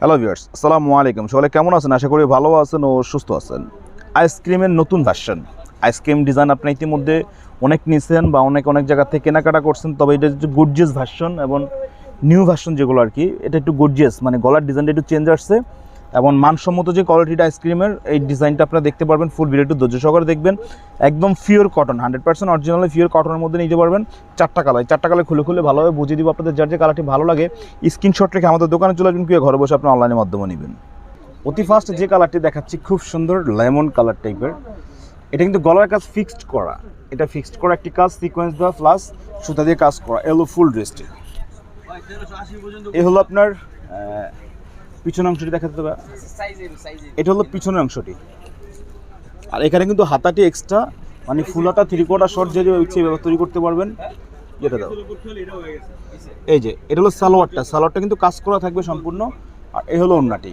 Hello viewers আসসালামু আলাইকুম। সবাই কেমন আছেন? আশা করি ভালো আছেন ও সুস্থ আছেন। আইসক্রিমের নতুন ভার্সন আইসক্রিম ডিজাইন আপনি ইতিমধ্যে অনেক নিয়েছেন বা অনেক অনেক জায়গা থেকে কেনাকাটা করছেন, তবে এটা হচ্ছে গুডজিয়াস ভার্সন এবং নিউ ভার্সন যেগুলো আর কি, এটা একটু গুডজিয়াস মানে গলার ডিজাইনটা একটু চেঞ্জ আসছে। এবং মানসম্মত যে কোয়ালিটিটা আইসক্রিমের এই ডিজাইনটা আপনারা দেখতে পারবেন ফুল ভিডিও একটু ধৈর্য সহকারে দেখবেন। একদম pure cotton hundred percent original pure কটনের মধ্যে নিতে পারবেন। চারটা কালার চারটা কালার খুলে খুলে ভালোভাবে বুঝিয়ে দিব আপনাদের যার যে কালারটি ভালো লাগে। স্ক্রিনশট রেখে আমাদের দোকানে চলে আসবেন কিংবা ঘরে বসে আপনি অনলাইনের মাধ্যমে নেবেন। অতি ফার্স্ট যে কালারটি দেখাচ্ছি, খুব সুন্দর লেমন কালার টাইপের এটা কিন্তু গলার কাজ ফিক্সড করা। এটা ফিক্সড করা একটি কাজ সিকোয়েন্স দেওয়া প্লাস সুতা দিয়ে কাজ করা। এলো ফুল ড্রেসটি এ হলো আপনার পিছনের অংশটি দেখাতে হবে। এটা হলো পিছনের অংশটি। আর এখানে কিন্তু হাতাটি এক্সট্রা মানে ফুল হাতা থ্রি কোয়ার্টার শর্ট যে ইচ্ছে তৈরি করতে পারবেন। যেটা দাও। এই যে। এটা হলো সালোয়ারটা। সালোয়ারটা কিন্তু কাজ করা থাকবে সম্পূর্ণ। আর এই হলো ওন্নাটি।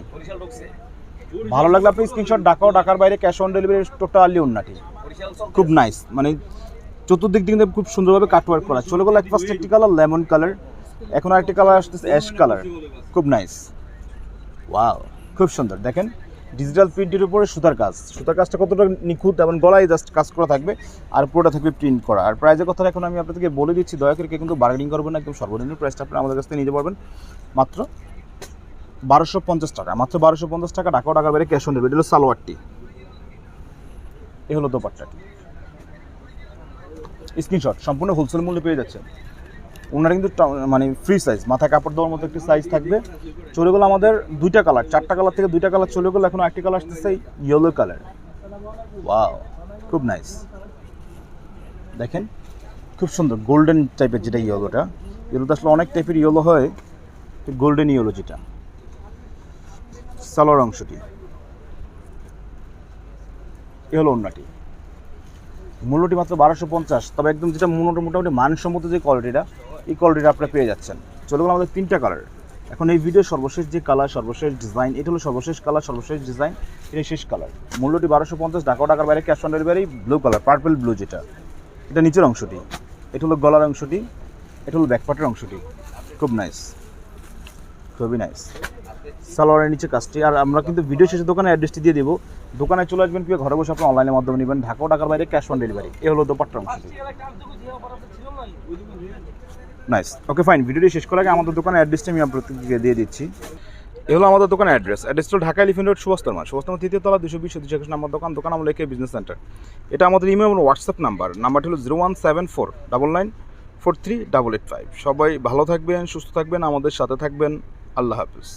ভালো লাগলে আপনি স্ক্রিনশট ডাকাও ডাকার বাইরে ক্যাশ অন ডেলিভারি টোটালি ওন্নাটি। খুব নাইস মানে চতুর্দিক দিক খুব সুন্দরভাবে কাটওয়ার্ক করা। চলে গেলো এক ফার্স্ট একটি কালার লেমন কালার এখন আরেকটি কালার আসতেছে অ্যাশ কালার খুব নাইস ওয়াও খুব সুন্দর। দেখেন ডিজিটাল প্রিন্টের উপরে সুতার কাজ। সুতার কাজটা কতটা নিখুঁত এবং গলায় জাস্ট কাজ করা থাকবে আর পুরোটা থাকবে প্রিন্ট করা। আর প্রাইজের কথা এখন আমি আপনাদেরকে বলে দিচ্ছি, দয়া করে কিন্তু বার্গেনিং করবেন না, একদম সর্বনিম্ন প্রাইসটা আপনি আমাদের কাছ থেকে নিতে পারবেন। মাত্র বারোশো পঞ্চাশ টাকা। মাত্র বারোশো পঞ্চাশ টাকা ঢাকা টাকার বাইরে ক্যাশ অন ডেলিভারি এটা হলো সালোয়ারটি এ হলো দোপাট্টাটি স্ক্রিনশট সম্পূর্ণ হোলসেল মূল্যে পেয়ে যাচ্ছে ওনারা কিন্তু মানে ফ্রি সাইজ মাথায় কাপড় দেওয়ার মতো একটি সাইজ থাকবে। চলে গেলো আমাদের দুইটা কালার চারটা কালার থেকে দুইটা কালার চলে গেলো, এখন একটি কালার আসতেছে ইয়েলো কালার ওয়াও খুব নাইস দেখেন, খুব সুন্দর গোল্ডেন টাইপের যেটা ইয়েলোটা ইয়েলোটা আসলে অনেক টাইপের ইয়েলো হয় গোল্ডেন ইয়েলো যেটা, সালোয়ার অংশটি হলো অন্যটি মূল্যটি মাত্র বারোশো পঞ্চাশ, তবে একদম যেটা মোটামুটি মানসম্মত যে কোয়ালিটিটা এই কোয়ালিটিটা আপনারা পেয়ে যাচ্ছেন। চলে গেলো আমাদের তিনটা কালার এখন এই ভিডিও সর্বশেষ যে কালার সর্বশেষ ডিজাইন এটা হলো সর্বশেষ কালার সর্বশেষ ডিজাইন এটা শেষ কালার মূল্যটি বারোশো পঞ্চাশ, ঢাকা টাকার বাইরে cash on delivery blue colour purple blue যেটা। এটা নিচের অংশটি। এটা হলো গলার অংশটি। এটা হলো ব্যাকপার্টের অংশটি। খুব নাইস খুবই নাইস সালোয়ারের নিচে কাজটি। আর আমরা কিন্তু ভিডিও শেষে দোকানে অ্যাড্রেসটি দিয়ে দেবো। দোকানে চলে আসবেন কিংবা ঘরে বসে আপনি অনলাইনের মাধ্যমে নেবেন। ঢাকা টাকার বাইরে ক্যাশ অন ডেলিভারি এ হলো দোপাট্টার অংশটি নাইস ওকে ফাইন ভিডিওটি শেষ করার আগে আমাদের দোকানের অ্যাড্রেসটা আমি আপনাদেরকে দিয়ে দিচ্ছি। এ হলো আমাদের দোকানের অ্যাড্রেস অ্যাড্রেস হলো ঢাকা এলিফেন্ট রোড সুবস্তর মাঠ। সুবস্তর তৃতীয় তলা দুশো বিশ দুশো একুশ নম্বর দোকান। দোকান আমল একে বিজনেস সেন্টার এটা আমাদের ইমেল এবং হোয়াটসঅ্যাপ নাম্বার নাম্বারটি হলো zero one seven four double nine four three double eight five সবাই ভালো থাকবেন, সুস্থ থাকবেন, আমাদের সাথে থাকবেন। আল্লাহ হাফিজ।